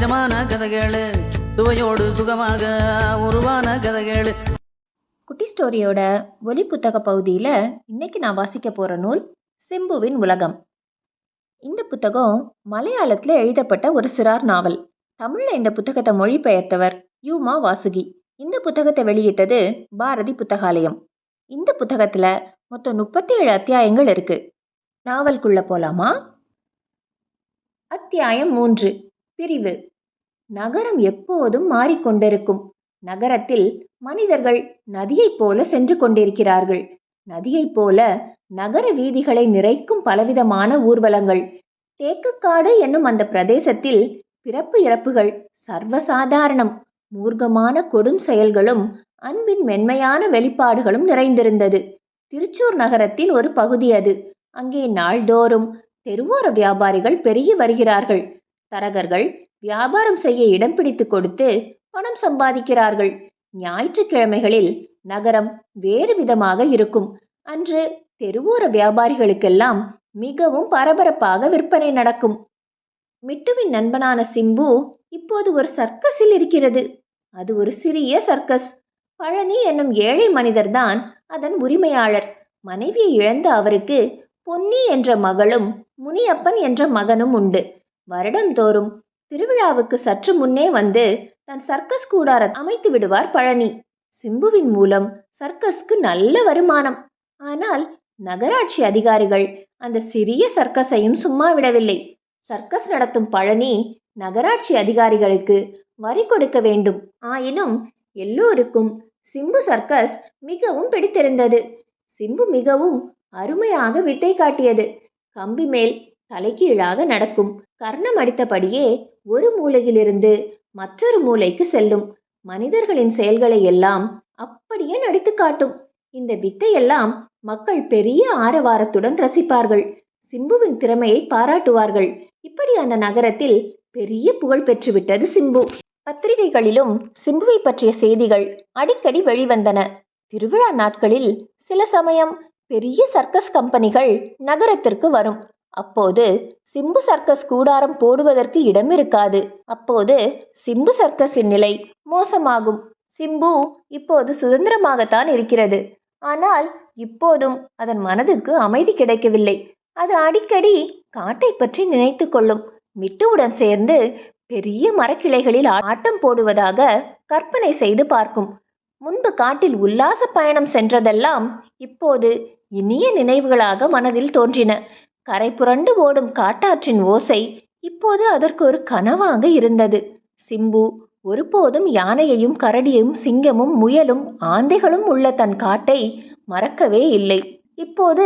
சகஜமான கதைகள். சுவையோடு சுகமாக உருவான கதைகள். குட்டி ஸ்டோரியோட ஒலி புத்தக பகுதியில் இன்னைக்கு நான் வாசிக்க போகிற நூல் சிம்புவின் உலகம். இந்த புத்தகம் மலையாளத்தில் எழுதப்பட்ட ஒரு சிறார் நாவல். தமிழில் இந்த புத்தகத்தை மொழிபெயர்த்தவர் யூமா வாசுகி. இந்த புத்தகத்தை வெளியிட்டது பாரதி புத்தகாலயம். இந்த புத்தகத்தில் மொத்தம் முப்பத்தி ஏழு அத்தியாயங்கள் இருக்கு. நாவல்குள்ள போலாமா? அத்தியாயம் மூன்று. பிரிவு. நகரம் எப்போதும் மாறிக்கொண்டிருக்கும். நகரத்தில் மனிதர்கள் நதியைப் போல சென்று கொண்டிருக்கிறார்கள். நதியைப் போல நகர வீதிகளை நிறைக்கும் பலவிதமான ஊர்வலங்கள். தேக்கக்காடு என்னும் அந்த பிரதேசத்தில் பிறப்பு இறப்புகள் சர்வசாதாரணம். மூர்க்கமான கொடும் செயல்களும் அன்பின் மென்மையான வெளிப்பாடுகளும் நிறைந்திருந்தது. திருச்சூர் நகரத்தின் ஒரு பகுதி அது. அங்கே நாள்தோறும் தெருவோர வியாபாரிகள் பெருகி வருகிறார்கள். தரகர்கள் வியாபாரம் செய்ய இடம் பிடித்து கொடுத்து பணம் சம்பாதிக்கிறார்கள். ஞாயிற்றுக்கிழமைகளில் நகரம் வேறு விதமாக இருக்கும். அன்று தெருவோர வியாபாரிகளுக்கெல்லாம் மிகவும் பரபரப்பாக விற்பனை நடக்கும். மிட்டுவின் நண்பனான சிம்பு இப்போது ஒரு சர்க்கஸில் இருக்கிறது. அது ஒரு சிறிய சர்க்கஸ். பழனி என்னும் ஏழை மனிதர்தான் அதன் உரிமையாளர். மனைவியை இழந்த அவருக்கு பொன்னி என்ற மகளும் முனியப்பன் என்ற மகனும் உண்டு. வருடந்தோறும் திருவிழாவுக்கு சற்று முன்னே வந்து தன் சர்க்கஸ் கூடார அமைத்து விடுவார் பழனி. சிம்புவின் மூலம் சர்க்கஸ்க்கு நல்ல வருமானம். ஆனால் நகராட்சி அதிகாரிகள் அந்த சிறிய சர்க்கஸையும் சும்மா விடவில்லை. சர்க்கஸ் நடத்தும் பழனி நகராட்சி அதிகாரிகளுக்கு வரி கொடுக்க வேண்டும். ஆயினும் எல்லோருக்கும் சிம்பு சர்க்கஸ் மிகவும் பிடித்திருந்தது. சிம்பு மிகவும் அருமையாக வித்தை காட்டியது. கம்பி மேல் தலைகீழாக நடக்கும் கர்ணம் அடித்தபடியே ஒரு மூலையிலிருந்து மற்றொரு மூலைக்கு செல்லும். மனிதர்களின் செயல்களை எல்லாம் அப்படியே நடித்து காட்டும். இந்த வித்தையெல்லாம் மக்கள் பெரிய ஆரவாரத்துடன் ரசிப்பார்கள். சிம்புவின் திறமையை பாராட்டுவார்கள். இப்படி அந்த நகரத்தில் பெரிய புகழ் பெற்றுவிட்டது சிம்பு. பத்திரிகைகளிலும் சிம்புவை பற்றிய செய்திகள் அடிக்கடி வெளிவந்தன. திருவிழா நாட்களில் சில சமயம் பெரிய சர்க்கஸ் கம்பெனிகள் நகரத்திற்கு வரும். அப்போது சிம்பு சர்க்கஸ் கூடாரம் போடுவதற்கு இடம் இருக்காது அப்போது சிம்பு சர்க்கஸின் நிலை மோசமாகும். சிம்பு இப்போது சுதந்திரமாகத்தான் இருக்கிறது. ஆனால் இப்போதும் அதன் மனதுக்கு அமைதி கிடைக்கவில்லை. அது அடிக்கடி காட்டை பற்றி நினைத்து கொள்ளும். மிட்டுவுடன் சேர்ந்து பெரிய மரக்கிளைகளில் ஆட்டம் போடுவதாக கற்பனை செய்து பார்க்கும். முன்பு காட்டில் உல்லாச பயணம் சென்றதெல்லாம் இப்போது இனிய நினைவுகளாக மனதில் தோன்றின. கரை புரண்டு ஓடும் காட்டாற்றின் ஓசை இப்போது அதற்கு ஒரு கனவாக இருந்தது. சிம்பு ஒருபோதும் யானையையும் கரடியும் சிங்கமும் முயலும் ஆந்தைகளும் உள்ள தன் காட்டை மறக்கவே இல்லை. இப்போது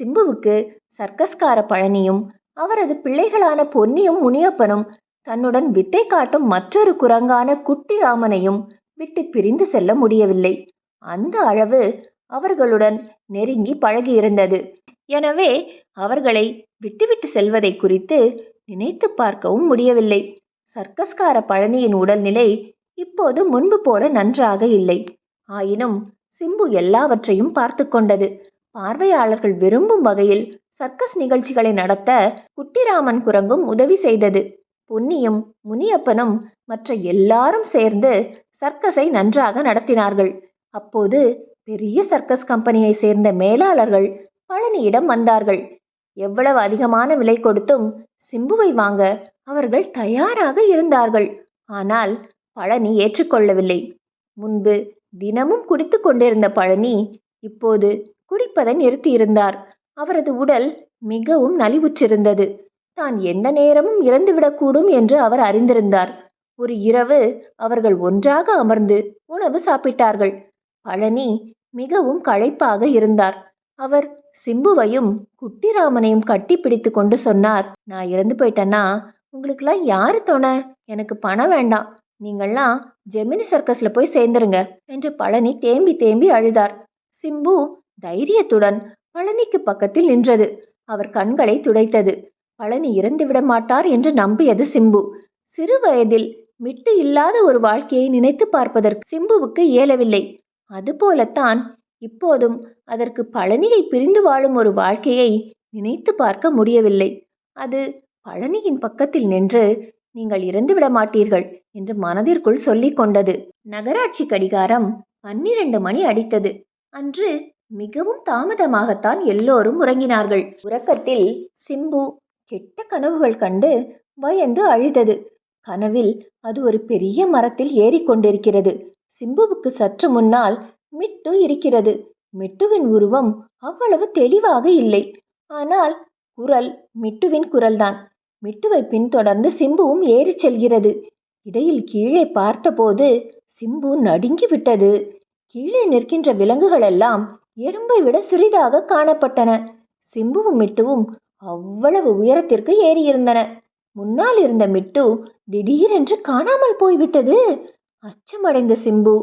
சிம்புவுக்கு சர்க்கஸ்கார பழனியும் அவரது பிள்ளைகளான பொன்னியும் முனியப்பனும் தன்னுடன் வித்தை காட்டும் மற்றொரு குரங்கான குட்டி ராமனையும் விட்டு பிரிந்து செல்ல முடியவில்லை. அந்த அளவு அவர்களுடன் நெருங்கி பழகியிருந்தது. எனவே அவர்களை விட்டுவிட்டு செல்வதை குறித்து நினைத்து பார்க்கவும் முடியவில்லை. சர்க்கஸ்கார பழனியின் உடல்நிலை இப்போது முன்பு போல நன்றாக இல்லை. ஆயினும் சிம்பு எல்லாவற்றையும் பார்த்து கொண்டது. பார்வையாளர்கள் விரும்பும் வகையில் சர்க்கஸ் நிகழ்ச்சிகளை நடத்த குட்டிராமன் குரங்கும் உதவி செய்தது. பொன்னியும் முனியப்பனும் மற்ற எல்லாரும் சேர்ந்து சர்க்கஸை நன்றாக நடத்தினார்கள். அப்போது பெரிய சர்க்கஸ் கம்பெனியை சேர்ந்த மேலாளர்கள் பழனியிடம் வந்தார்கள். எவ்வளவு அதிகமான விலை கொடுத்தும் சிம்புவை வாங்க அவர்கள் தயாராக இருந்தார்கள். ஆனால் பழனி ஏற்றுக்கொள்ளவில்லை. முன்பு தினமும் குடித்து கொண்டிருந்த பழனி இப்போது குடிப்பதை நிறுத்தியிருந்தார். அவரது உடல் மிகவும் நலிவுற்றிருந்தது. தான் எந்த நேரமும் இறந்துவிடக்கூடும் என்று அவர் அறிந்திருந்தார். ஒரு இரவு அவர்கள் ஒன்றாக அமர்ந்து உணவு சாப்பிட்டார்கள். பழனி மிகவும் களைப்பாக இருந்தார். அவர் சிம்புவையும் குட்டிராமனையும் கட்டி பிடித்து கொண்டு சொன்னார். நான் இறந்து போயிட்டேன்னா உங்களுக்கெல்லாம் யாரு துணை? எனக்கு பணம் வேண்டாம். நீங்கள்லாம் ஜெமினி சர்க்கஸ்ல போய் சேர்ந்துருங்க என்று பழனி தேம்பி தேம்பி அழுதார். சிம்பு தைரியத்துடன் பழனிக்கு பக்கத்தில் நின்றது. அவர் கண்களை துடைத்தது. பழனி இறந்து விட மாட்டார் என்று நம்பியது சிம்பு. சிறு வயதில் மிட்டு இல்லாத ஒரு வாழ்க்கையை நினைத்து பார்ப்பதற்கு சிம்புவுக்கு இயலவில்லை. அதுபோலத்தான் இப்போதும் அதற்கு பழனியை பிரிந்து வாழும் ஒரு வாழ்க்கையை நினைத்து பார்க்க முடியவில்லை. அது பழனியின் பக்கத்தில் நின்று நீங்கள் இறந்து விட மாட்டீர்கள் என்று மனதிற்குள் சொல்லிக் கொண்டது. நகராட்சி கடிகாரம் பன்னிரண்டு மணி அடித்தது. அன்று மிகவும் தாமதமாகத்தான் எல்லோரும் உறங்கினார்கள். உறக்கத்தில் சிம்பு கெட்ட கனவுகள் கண்டு பயந்து அழுதது. கனவில் அது ஒரு பெரிய மரத்தில் ஏறிக்கொண்டிருக்கிறது சிம்புவுக்கு சற்று முன்னால் மிட்டு இருக்கிறது. மிட்டுவின் உருவம் அவ்வளவு தெளிவாக இல்லை. ஆனால் குரல் மிட்டுவின் குரல்தான். மிட்டுவை பின்தொடர்ந்து சிம்புவும் ஏறிச் செல்கிறது. இடையில் கீழே பார்த்தபோது சிம்பு நடுங்கி விட்டது. கீழே நிற்கின்ற விலங்குகளெல்லாம் எறும்பை விட சிறிதாக காணப்பட்டன. சிம்புவும் மிட்டுவும் அவ்வளவு உயரத்திற்கு ஏறியிருந்தன. முன்னால் இருந்த மிட்டு திடீரென்று காணாமல் போய்விட்டது. அச்சமடைந்த சிம்பு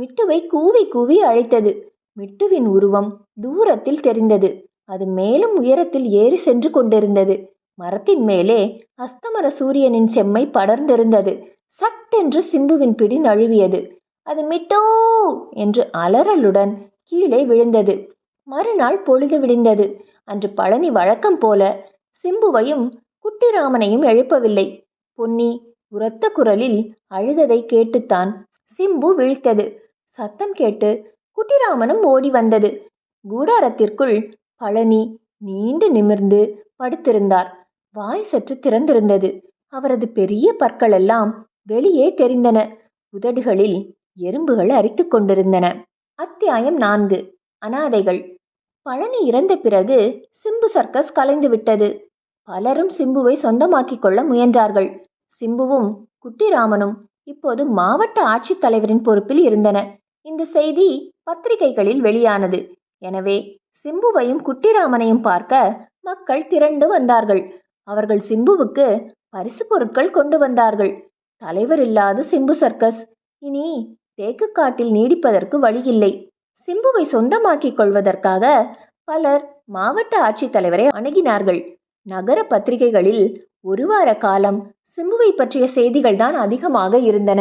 மிட்டுவை கூவி கூவி அழைத்தது. மிட்டுவின் உருவம் தூரத்தில் தெரிந்தது. அது மேலும் உயரத்தில் ஏறி சென்று கொண்டிருந்தது. மரத்தின் மேலே அஸ்தமர சூரியனின் செம்மை படர்ந்திருந்தது. சட்டென்று சிம்புவின் பிடி நழுவியது. அது மிட்டோ என்று அலறலுடன் கீழே விழுந்தது. மறுநாள் பொழுது விடிந்தது. அன்று பழனி வழக்கம் போல சிம்புவையும் குட்டிராமனையும் எழுப்பவில்லை. பொன்னி உரத்த குரலில் அழுததை கேட்டுத்தான் சிம்பு விழித்தது. சத்தம் கேட்டு குட்டிராமனும் ஓடி வந்தது. கூடாரத்திற்குள் பழனி நீண்டு நிமிர்ந்து படுத்திருந்தார். வாய் சற்று திறந்திருந்தது. அவரது பெரிய பற்களெல்லாம் வெளியே தெரிந்தன. உதடுகளில் எறும்புகள் அரித்துக் கொண்டிருந்தன. அத்தியாயம் நான்கு. அனாதைகள். பழனி இறந்த பிறகு சிம்பு சர்க்கஸ் கலைந்து விட்டது. பலரும் சிம்புவை சொந்தமாக்கிக் கொள்ள முயன்றார்கள். சிம்புவும் குட்டிராமனும் இப்போது மாவட்ட ஆட்சித்தலைவரின் பொறுப்பில் இருந்தன. இந்த செய்தி பத்திரிகைகளில் வெளியானது. எனவே சிம்புவையும் குட்டிராமனையும் பார்க்க மக்கள் திரண்டு வந்தார்கள். அவர்கள் சிம்புவுக்கு பரிசு பொருட்கள் கொண்டு வந்தார்கள். தலைவர் இல்லாத சிம்பு சர்க்கஸ். இனி தேக்குக்காட்டில் நீடிப்பதற்கு வழியில்லை. சிம்புவை சொந்தமாக்கிக் கொள்வதற்காக பலர் மாவட்ட ஆட்சித்தலைவரை அணுகினார்கள். நகர பத்திரிகைகளில் ஒரு வார காலம் சிம்புவை பற்றிய செய்திகள் தான் அதிகமாக இருந்தன.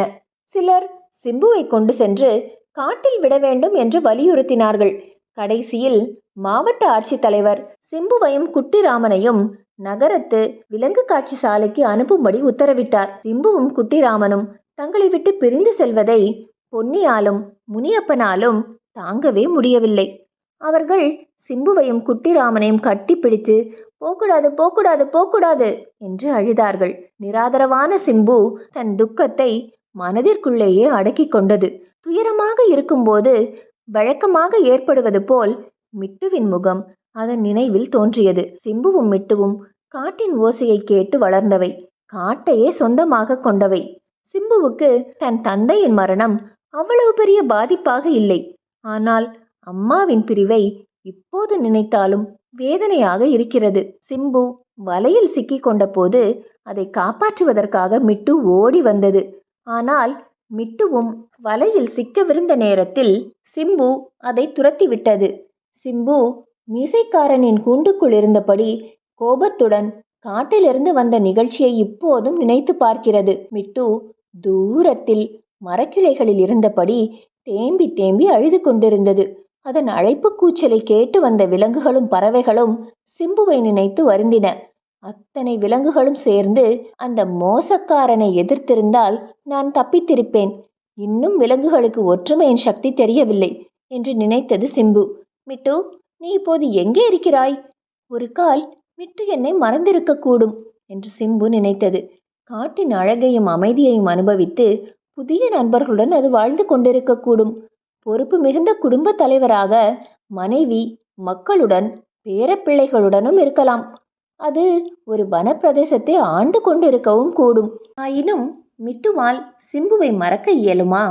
சிலர் சிம்புவை கொண்டு சென்று காட்டில் விட வேண்டும் என்று வலியுறுத்தினார்கள். கடைசியில் மாவட்ட ஆட்சித்தலைவர் சிம்புவையும் குட்டிராமனையும் நகரத்து விலங்கு காட்சி சாலைக்கு அனுப்பும்படி உத்தரவிட்டார். சிம்புவும் குட்டிராமனும் தங்களை விட்டு பிரிந்து செல்வதை பொன்னியாலும் முனியப்பனாலும் தாங்கவே முடியவில்லை. அவர்கள் சிம்புவையும் குட்டிராமனையும் கட்டிப்பிடித்து போக்கூடாது போக்கூடாது போக்கூடாது என்று அழுதார்கள். நிராதரவான சிம்பு தன் துக்கத்தை மனதிற்குள்ளேயே அடக்கி கொண்டது. துயரமாக இருக்கும்போது வழக்கமாக ஏற்படுவது போல் மிட்டுவின் முகம் அதன் நினைவில் தோன்றியது. சிம்புவும் மிட்டுவும் காட்டின் ஓசையை கேட்டு வளர்ந்தவை. காட்டையே சொந்தமாக கொண்டவை. சிம்புவுக்கு தன் தந்தையின் மரணம் அவ்வளவு பெரிய பாதிப்பாக இல்லை. ஆனால் அம்மாவின் பிரிவை இப்போது நினைத்தாலும் வேதனையாக இருக்கிறது. சிம்பு வலையில் சிக்கிக் கொண்டபோது அதை காப்பாற்றுவதற்காக மிட்டு ஓடி வந்தது. ஆனால் மிட்டுவும் வலையில் சிக்கவிருந்த நேரத்தில் சிம்பு அதை துரத்திவிட்டது. சிம்பு மீசைக்காரனின் கூண்டுக்குள் இருந்தபடி கோபத்துடன் காட்டிலிருந்து வந்த நிகழ்ச்சியை இப்போதும் நினைத்து பார்க்கிறது. மிட்டு தூரத்தில் மரக்கிளைகளில் இருந்தபடி தேம்பி தேம்பி அழுது கொண்டிருந்தது. அதன் அழைப்பு கூச்சலை கேட்டு வந்த விலங்குகளும் பறவைகளும் சிம்புவை நினைத்து வருந்தின. அத்தனை விலங்குகளும் சேர்ந்து அந்த மோசக்காரனை எதிர்த்திருந்தால் நான் தப்பித்திருப்பேன். இன்னும் விலங்குகளுக்கு ஒற்றுமையின் சக்தி தெரியவில்லை என்று நினைத்தது சிம்பு. மிட்டு நீ இப்போது எங்கே இருக்கிறாய்? ஒரு கால் மிட்டு என்னை மறந்திருக்கக்கூடும் என்று சிம்பு நினைத்தது. காட்டின் அழகையும் அமைதியையும் அனுபவித்து புதிய நண்பர்களுடன் அது வாழ்ந்து கொண்டிருக்கக்கூடும் பொறுப்பு மிகுந்த குடும்ப தலைவராக மனைவி மக்களுடன் பேரப்பிள்ளைகளுடனும் இருக்கலாம். அது ஒரு வனப்பிரதேசத்தை ஆண்டு கொண்டிருக்கவும் கூடும். ஆயினும் மிட்டுவால் சிம்புவை மறக்க இயலுமா?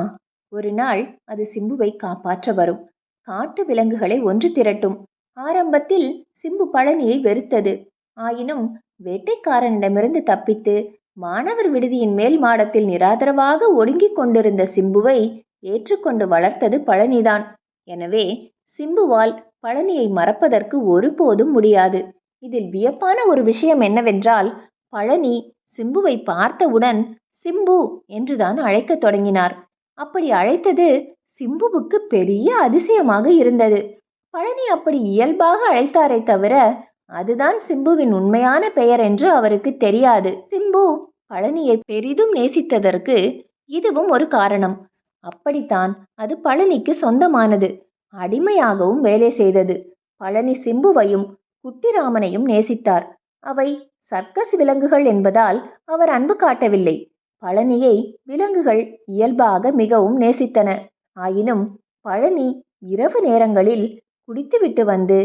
ஒரு நாள் அது சிம்புவை காப்பாற்ற வரும். காட்டு விலங்குகளை ஒன்று திரட்டும். ஆரம்பத்தில் சிம்பு பழனியை வெறுத்தது. ஆயினும் வேட்டைக்காரனிடமிருந்து தப்பித்து மாணவர் விடுதியின் மேல் மாடத்தில் நிராதரவாக ஒடுங்கிக் கொண்டிருந்த சிம்புவை ஏற்றுக்கொண்டு வளர்த்தது பழனிதான். எனவே சிம்புவால் பழனியை மறப்பதற்கு ஒருபோதும் முடியாது. இதில் வியப்பான ஒரு விஷயம் என்னவென்றால் பழனி சிம்புவை பார்த்தவுடன் சிம்பு என்றுதான் அழைக்கத் தொடங்கினார். அப்படி அழைத்தது சிம்புவுக்கு பெரிய அதிசயமாக இருந்தது. பழனி அப்படி இயல்பாக அழைத்தாரே தவிர அதுதான் சிம்புவின் உண்மையான பெயர் என்று அவருக்கு தெரியாது. சிம்பு பழனியை பெரிதும் நேசித்ததற்கு இதுவும் ஒரு காரணம். அப்படித்தான் அது பழனிக்கு சொந்தமானது. அடிமையாகவும் வேலை செய்தது. பழனி சிம்புவையும் குட்டிராமனையும் நேசித்தார். அவை சர்க்கஸ் விலங்குகள் என்பதால் அவர் அன்பு காட்டவில்லை. பழனியை விலங்குகள் இயல்பாக மிகவும் நேசித்தன. ஆயினும் பழனி இரவு நேரங்களில் குடித்துவிட்டு வந்து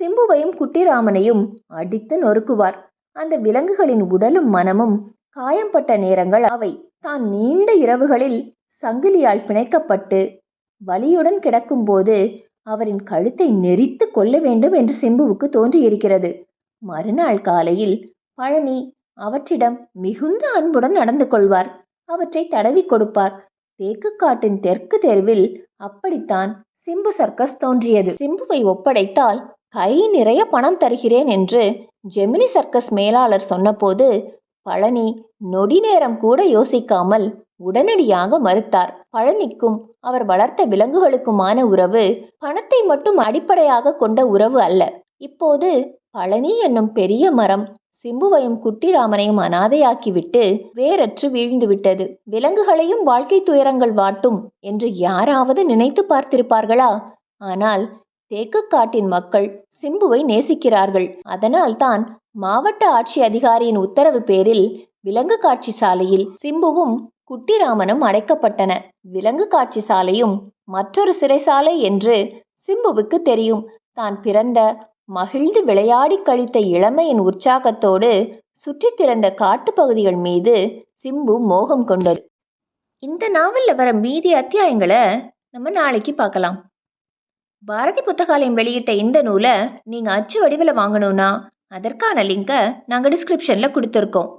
சிம்புவையும் குட்டிராமனையும் அடித்து நொறுக்குவார். அந்த விலங்குகளின் உடலும் மனமும் காயம்பட்ட நேரங்கள் அவை. தான் நீண்ட இரவுகளில் சங்கிலியால் பிணைக்கப்பட்டு வலியுடன் கிடக்கும்போது அவரின் கழுத்தை நெரித்து கொள்ள வேண்டும் என்று சிம்புவுக்கு தோன்றியிருக்கிறது. மறுநாள் காலையில் பழனி அவற்றிடம் மிகுந்த அன்புடன் நடந்து கொள்வார். அவற்றை தடவி கொடுப்பார். தேக்குக்காட்டின் தெற்கு தெருவில் அப்படித்தான் சிம்பு சர்க்கஸ் தோன்றியது. சிம்புவை ஒப்படைத்தால் கை நிறைய பணம் தருகிறேன் என்று ஜெமினி சர்க்கஸ் மேலாளர் சொன்னபோது பழனி நொடி நேரம் கூட யோசிக்காமல் உடனடியாக மறுத்தார். பழனிக்கும் அவர் வளர்த்த விலங்குகளுக்குமான உறவு பணத்தை மட்டும் அடிப்படையாக கொண்ட உறவு அல்ல. இப்போது பழனி என்னும் பெரிய மரம் சிம்புவையும் குட்டிராமனையும் அனாதையாக்கிவிட்டு வேறற்று வீழ்ந்து விட்டது விலங்குகளையும் வாழ்க்கை துயரங்கள் வாட்டும் என்று யாராவது நினைத்து பார்த்திருப்பார்களா? ஆனால் தேக்குக்காட்டின் மக்கள் சிம்புவை நேசிக்கிறார்கள். அதனால்தான் மாவட்ட ஆட்சி அதிகாரியின் உத்தரவு பேரில் விலங்கு காட்சி சாலையில் சிம்புவும் குட்டிராமனும் அடைக்கப்பட்டன. விலங்கு காட்சி சாலையும் மற்றொரு சிறைசாலை என்று சிம்புவுக்கு தெரியும். தான் பிறந்த மகிழ்ந்து விளையாடி கழித்த இளமையின் உற்சாகத்தோடு சுற்றி திறந்த காட்டுப்பகுதிகள் மீது சிம்பு மோகம் கொண்டது. இந்த நாவலில் வர மீதி அத்தியாயங்களை நம்ம நாளைக்கு பார்க்கலாம். பாரதி புத்தகாலயம் வெளியிட்ட இந்த நூலை நீங்கள் அச்சு வடிவில் வாங்கணும்னா அதற்கான லிங்கை நாங்கள் டிஸ்கிரிப்ஷனில் கொடுத்துருக்கோம்.